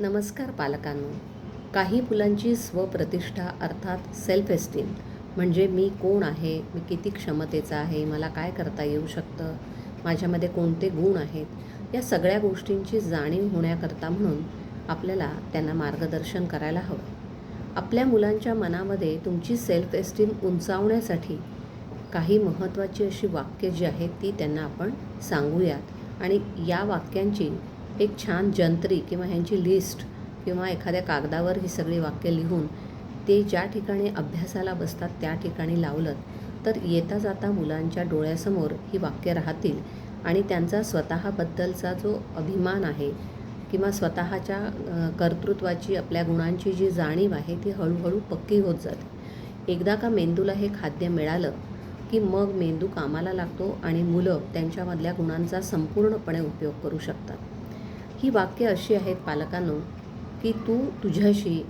नमस्कार पालकांनो. काही मुलांची स्वप्रतिष्ठा अर्थात सेल्फ एस्टीम म्हणजे मी कोण आहे मी किती क्षमतेचा आहे मला काय करता येऊ शकतं माझ्यामध्ये कोणते गुण आहेत या सगळ्या गोष्टींची जाणीव होण्याकरता म्हणून आपल्याला त्यांना मार्गदर्शन करायला हवं. आपल्या मुलांच्या मनामध्ये तुमची सेल्फ एस्टीम उंचावण्यासाठी काही महत्त्वाची अशी वाक्य जी आहेत ती त्यांना आपण सांगूयात आणि या वाक्यांची एक छान जंत्री किंवा ह्यांची लिस्ट किंवा एखाद्या कागदावर ही सगळी वाक्य लिहून ते ज्या ठिकाणी अभ्यासाला बसतात त्या ठिकाणी लावलं तर येता जाता मुलांच्या डोळ्यासमोर ही वाक्य राहतील. आणि त्यांचा स्वतःबद्दलचा जो अभिमान आहे किंवा स्वतःच्या कर्तृत्वाची आपल्या गुणांची जी जाणीव आहे ती हळूहळू पक्की होत जाते. एकदा का मेंदूला हे खाद्य मिळालं की मग मेंदू कामाला लागतो आणि मुलं त्यांच्यामधल्या गुणांचा संपूर्णपणे उपयोग करू शकतात. ही वाक्य अशी आहेत पालकांनो की तू तुझ्याशी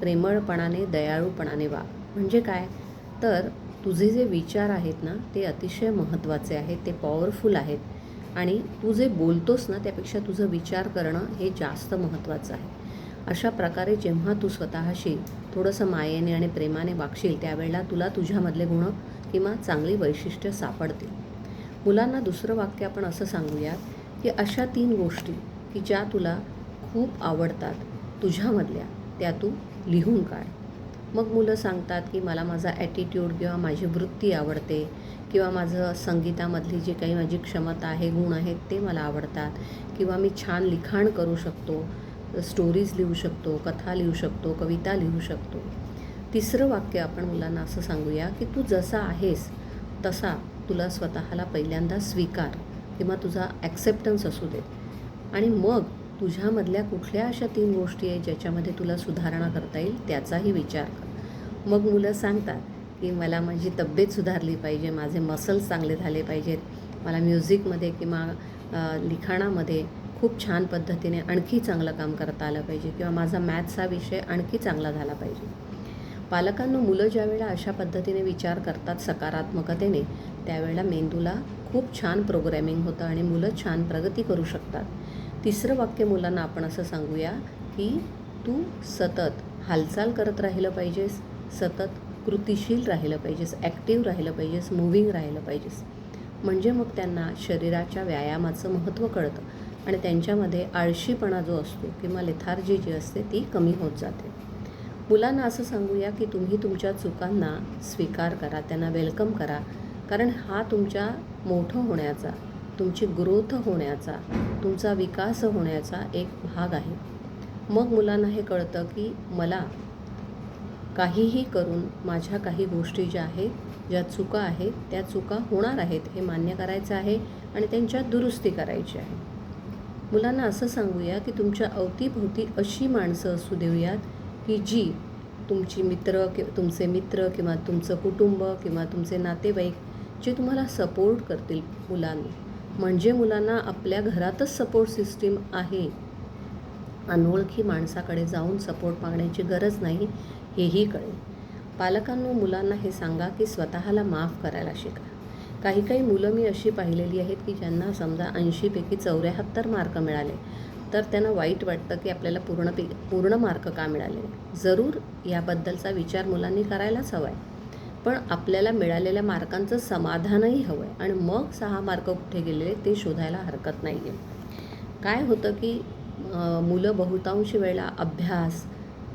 प्रेमळपणाने दयाळूपणाने वाग. म्हणजे काय? तर तुझे जे विचार आहेत ना ते अतिशय महत्त्वाचे आहेत ते पॉवरफुल आहेत. आणि तू जे बोलतोस ना त्यापेक्षा तुझं विचार करणं हे जास्त महत्त्वाचं आहे. अशा प्रकारे जेव्हा तू स्वतःशी थोडंसं मायेने आणि प्रेमाने वागशील त्यावेळेला तुला तुझ्यामधले गुण किंवा चांगली वैशिष्ट्य सापडतील. मुलांना दुसरं वाक्य आपण असं सांगूया की अशा तीन गोष्टी की ज्या तुला खूप आवडतात तुझ्यामधल्या त्या तू लिहून काढ. मग मुलं सांगतात की मला माझा ॲटिट्यूड किंवा माझी वृत्ती आवडते किंवा माझं संगीतामधली जी काही माझी क्षमता आहे गुण आहेत ते मला आवडतात. किंवा मी छान लिखाण करू शकतो स्टोरीज लिहू शकतो कथा लिहू शकतो कविता लिहू शकतो. तिसरं वाक्य आपण मुलांना असं सांगूया की तू जसा आहेस तसा तुला स्वतःला पहिल्यांदा स्वीकार किंवा तुझा ॲक्सेप्टन्स असू दे. आणि मग तुझ्यामधल्या कुठल्या अशा तीन गोष्टी आहेत ज्याच्यामध्ये तुला सुधारणा करता येईल त्याचाही विचार कर. मग मुलं सांगतात की मला माझी तब्येत सुधारली पाहिजे माझे मसल्स चांगले झाले पाहिजेत मला म्युझिकमध्ये किंवा लिखाणामध्ये खूप छान पद्धतीने आणखी चांगलं काम करता आलं पाहिजे किंवा माझा मॅथ्स हा विषय आणखी चांगला झाला पाहिजे. पालकांना मुलं ज्यावेळेला अशा पद्धतीने विचार करतात सकारात्मकतेने त्यावेळेला मेंदूला खूप छान प्रोग्रॅमिंग होतं आणि मुलं छान प्रगती करू शकतात. तिसरं वाक्य मुलांना आपण असं सांगूया की तू सतत हालचाल करत राहिलं पाहिजेस सतत कृतिशील राहिलं पाहिजेस ॲक्टिव्ह राहिलं पाहिजेस मुव्हिंग राहिलं पाहिजेस. म्हणजे मग त्यांना शरीराच्या व्यायामाचं महत्त्व कळतं आणि त्यांच्यामध्ये आळशीपणा जो असतो किंवा लेथार्जी जी असते ती कमी होत जाते. मुलांना असं सांगूया की तुम्ही तुमच्या चुकांना स्वीकार करा त्यांना वेलकम करा. कारण हा तुमच्या मोठं होण्याचा तुमची ग्रोथ होण्याचा तुमचा विकास होण्याचा एक भाग आहे. मग मुलांना हे कळतं की मला काहीही करून माझ्या काही गोष्टी ज्या आहेत ज्या चुका आहेत त्या चुका होणार आहेत हे मान्य करायचं आहे आणि त्यांच्यात दुरुस्ती करायची आहे. मुलांना असं सांगूया की तुमच्या अवतीभोवती अशी माणसं असू देऊयात की जी तुमची मित्र कि तुमचे मित्र किंवा तुमचं कुटुंब किंवा तुमचे नातेवाईक जे तुम्हाला सपोर्ट करतील मुलांना. म्हणजे मुलांना आपल्या घरातच सपोर्ट सिस्टीम आहे. अनोळखी माणसाकडे जाऊन सपोर्ट मागण्याची गरज नाही हेही कळेल. पालकांनो मुलांना हे सांगा की स्वतःला माफ करायला शिका. काही काही मुलं मी अशी पाहिलेली आहेत की ज्यांना समजा ऐंशीपैकी चौऱ्याहत्तर मार्क मिळाले. तर त्यांना वाईट वाटतं की आपल्याला पूर्ण पि पूर्ण मार्क का मिळाले जरूर याबद्दलचा विचार मुलांनी करायलाच हवा आहे पण आपल्याला मिळालेल्या मार्कांचं समाधानही हवं आहे आणि मग सहा मार्क कुठे गेलेले ते शोधायला हरकत नाही आहे काय होतं की मुलं बहुतांशी वेळेला अभ्यास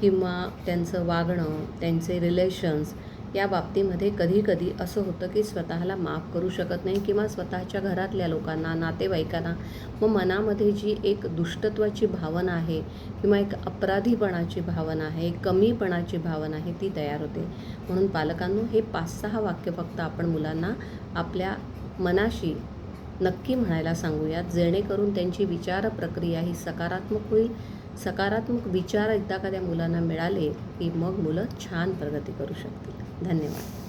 किंवा त्यांचं वागणं त्यांचे रिलेशन्स या बाबतीमध्ये कधीकधी असं होतं की स्वतःला माफ करू शकत नाही किंवा स्वतःच्या घरातल्या लोकांना नातेवाईकांना. मग मनामध्ये जी एक दुष्टत्वाची भावना आहे किंवा एक अपराधीपणाची भावना आहे कमीपणाची भावना आहे ती तयार होते. म्हणून पालकांनो हे पाच सहा वाक्य फक्त आपण मुलांना आपल्या मनाशी नक्की म्हणायला सांगूयात. जेणेकरून त्यांची विचार प्रक्रिया ही सकारात्मक होईल. सकारात्मक विचार एकदा का त्या मुलांना मिळाले की मग मुलं छान प्रगती करू शकतील. धन्यवाद.